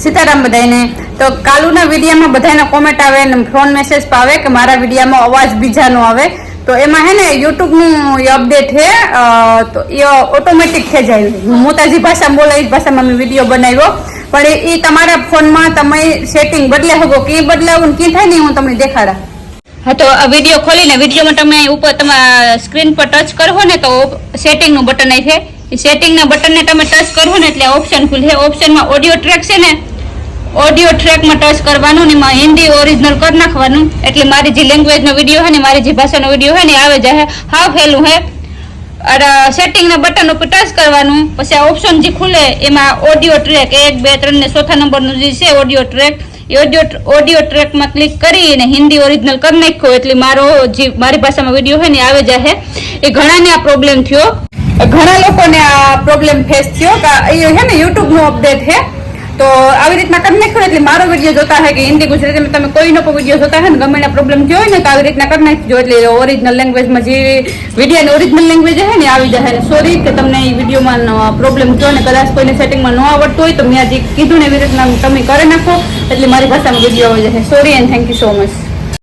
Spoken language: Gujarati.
સીતારામ બધાને તો કાલુના વિડીયામાં બધાને કોમેન્ટ આવે ને ફોન મેસેજ પાવે કે મારા વિડીયામાં અવાજ બીજાનો આવે. તો એમાં હે ને યુટ્યુબનું અપડેટ છે તો એ ઓટોમેટિક થઈ જાય. હું મોતાજી ભાષામાં એ ભાષામાં મેં વીડિયો બનાવ્યો. પણ એ તમારા ફોનમાં તમે સેટિંગ બદલે શકો કે બદલાવું ને કી થાય ને હું તમને દેખાડા. હા, તો આ વીડિયો ખોલીને વિડીયોમાં તમે ઉપર તમારા સ્ક્રીન પર ટચ કરો ને તો સેટિંગનું બટન છે સેટિંગના બટનને તમે ટચ કરવો ને એટલે ઓપ્શન ખુલશે ઓપ્શનમાં ઓડિયો ટ્રેક છે ને ઓડિયો ટ્રેકમાં ટચ કરવાનું ને એમાં હિન્દી ઓરિજિનલ કરી નાખવાનું. એટલે મારી જે લેંગ્વેજનો વીડિયો છે ને, મારી જે ભાષાનો વીડિયો હોય ને આવે જાય હાવ ફેલું હે. અને સેટિંગના બટન ઉપર ટચ કરવાનું. પછી આ ઓપ્શન જે ખુલે, એમાં ઓડિયો ટ્રેક એક, બે, ત્રણ ને ચોથા નંબરનું જે છે ઓડિયો ટ્રેક એ ઓડિયો ઓડિયો ટ્રેકમાં ક્લિક કરી અને હિન્દી ઓરિજિનલ કરી નાખ્યો. એટલે મારો જે, મારી ભાષામાં વીડિયો છે ને આવે જાય એ ઘણાને આ પ્રોબ્લેમ થયો. ઘણા લોકોને આ પ્રોબ્લેમ ફેસ થયો એ હે ને યુટ્યુબનો અપડેટ છે તો આવી રીતના કરી નાખ્યું એટલે મારો વીડિયો જોતા હોય કે હિન્દી ગુજરાતીમાં તમે કોઈનો પણ વીડિયો જોતા હોય ને, ગમે પ્રોબ્લેમ થયો હોય ને, તો આવી રીતના કરી નાખજો એટલે ઓરિજિનલ લેંગ્વેજમાં જે વિડીયોની ઓરિજિનલ લેંગ્વેજ છે ને આવી જાય સોરી કે તમને એ વિડીયોમાં પ્રોબ્લેમ થયો ને, કદાચ કોઈને સેટિંગમાં ન આવડતું હોય તો મેં જે કીધું ને, એવી રીતના તમે કરી નાખો, એટલે મારી ભાષામાં વીડિયો આવી જશે sorry and thank you so much